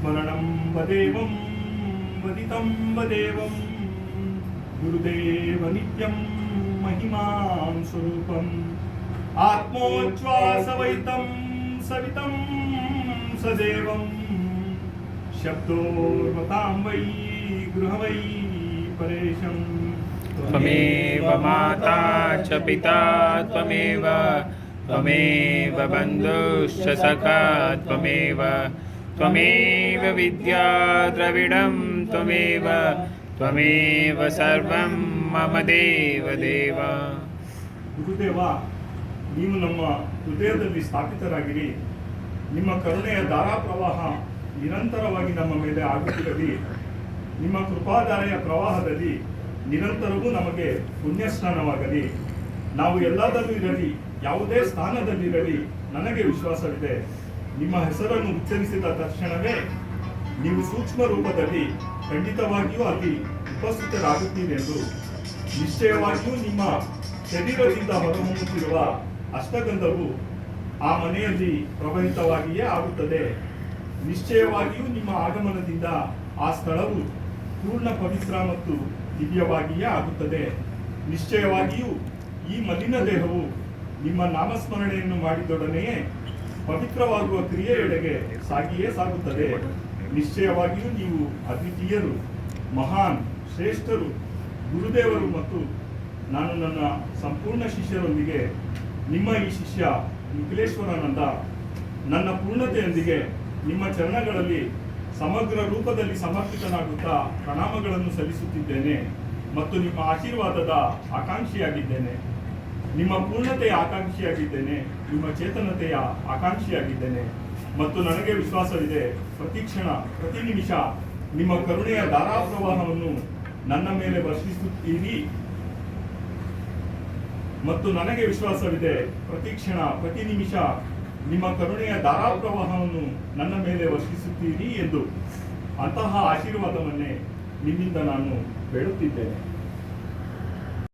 स्मरणं वदेवं, वदितं वदेवं। गुरुदेव नित्यं महिमां स्वरूपम् आत्मोच्छ्वासवैतं सवितं सदेवं। शब्दोर्वतां वै गृहवै परेशम् त्वमेव माता च पिता, त्वमेव। त्वमेव बन्धुश्च सखा, त्वमेव। त्वमेव विद्या द्रविडं त्वमेव त्वमेव सर्वं मम देव देव ಗುರುದೇವ ನೀವು ನಮ್ಮ ಹೃದಯದಲ್ಲಿ ಸ್ಥಾಪಿತರಾಗಿರಿ ನಿಮ್ಮ ಕರುಣೆಯ ಧಾರಾ ಪ್ರವಾಹ ನಿರಂತರವಾಗಿ ನಮ್ಮ ಮೇಲೆ ಆಗುತ್ತಿರಲಿ ನಿಮ್ಮ ಕೃಪಾಧಾರೆಯ ಪ್ರವಾಹದಲ್ಲಿ ನಿರಂತರವೂ ನಮಗೆ ಪುಣ್ಯಸ್ನಾನವಾಗಲಿ ನಾವು ಎಲ್ಲದಲ್ಲೂ ಇರಲಿ ಯಾವುದೇ ಸ್ಥಾನದಲ್ಲಿರಲಿ ನನಗೆ ವಿಶ್ವಾಸವಿದೆ ನಿಮ್ಮ ಹೆಸರನ್ನು ಉಚ್ಚರಿಸಿದ ತಕ್ಷಣವೇ ನೀವು ಸೂಕ್ಷ್ಮ ರೂಪದಲ್ಲಿ ಖಂಡಿತವಾಗಿಯೂ ಅಲ್ಲಿ ಉಪಸ್ಥಿತರಾಗುತ್ತೀರೆಂದು ನಿಶ್ಚಯವಾಗಿಯೂ ನಿಮ್ಮ ಶರೀರದಿಂದ ಹೊರಹೊಮ್ಮುತ್ತಿರುವ ಅಷ್ಟಗಂಧವು ಆ ಮನೆಯಲ್ಲಿ ಪ್ರಭಾವಿತವಾಗಿಯೇ ಆಗುತ್ತದೆ. ನಿಶ್ಚಯವಾಗಿಯೂ ನಿಮ್ಮ ಆಗಮನದಿಂದ ಆ ಸ್ಥಳವು ಪೂರ್ಣ ಪವಿತ್ರ ಮತ್ತು ದಿವ್ಯವಾಗಿಯೇ ಆಗುತ್ತದೆ. ನಿಶ್ಚಯವಾಗಿಯೂ ಈ ಮಲಿನ ದೇಹವು ನಿಮ್ಮ ನಾಮಸ್ಮರಣೆಯನ್ನು ಮಾಡಿದೊಡನೆಯೇ ಪವಿತ್ರವಾಗುವ ಕ್ರಿಯೆಯೆಡೆಗೆ ಸಾಗಿಯೇ ಸಾಗುತ್ತದೆ. ನಿಶ್ಚಯವಾಗಿಯೂ ನೀವು ಅದ್ವಿತೀಯರು, ಮಹಾನ್, ಶ್ರೇಷ್ಠರು, ಗುರುದೇವರು ಮತ್ತು ನಾನು ನನ್ನ ಸಂಪೂರ್ಣ ಶಿಷ್ಯರೊಂದಿಗೆ ನಿಮ್ಮ ಈ ಶಿಷ್ಯ ನಿಖಿಲೇಶ್ವರಾನಂದ ನನ್ನ ಪೂರ್ಣತೆಯೊಂದಿಗೆ ನಿಮ್ಮ ಚರಣಗಳಲ್ಲಿ ಸಮಗ್ರ ರೂಪದಲ್ಲಿ ಸಮರ್ಪಿತನಾಗುತ್ತಾ ಪ್ರಣಾಮಗಳನ್ನು ಸಲ್ಲಿಸುತ್ತಿದ್ದೇನೆ ಮತ್ತು ನಿಮ್ಮ ಆಶೀರ್ವಾದದ ಆಕಾಂಕ್ಷಿಯಾಗಿದ್ದೇನೆ. ನಿಮ್ಮ ಪೂರ್ಣತೆಯ ಆಕಾಂಕ್ಷಿಯಾಗಿದ್ದೇನೆ, ನಿಮ್ಮ ಚೇತನತೆಯ ಆಕಾಂಕ್ಷಿಯಾಗಿದ್ದೇನೆ ಮತ್ತು ನನಗೆ ವಿಶ್ವಾಸವಿದೆ, ಪ್ರತಿ ಕ್ಷಣ, ಪ್ರತಿ ನಿಮಿಷ ನಿಮ್ಮ ಕರುಣೆಯ ಧಾರಾಪ್ರವಾಹವನ್ನು ನನ್ನ ಮೇಲೆ ವರ್ಷಿಸುತ್ತೀರಿ. ಮತ್ತು ನನಗೆ ವಿಶ್ವಾಸವಿದೆ, ಪ್ರತಿ ಕ್ಷಣ, ಪ್ರತಿ ನಿಮಿಷ ನಿಮ್ಮ ಕರುಣೆಯ ಧಾರಾಪ್ರವಾಹವನ್ನು ನನ್ನ ಮೇಲೆ ವರ್ಷಿಸುತ್ತೀರಿ ಎಂದು ಅಂತಹ ಆಶೀರ್ವಾದವನ್ನೇ ನಿಮ್ಮಿಂದ ನಾನು ಬೇಡುತ್ತಿದ್ದೇನೆ.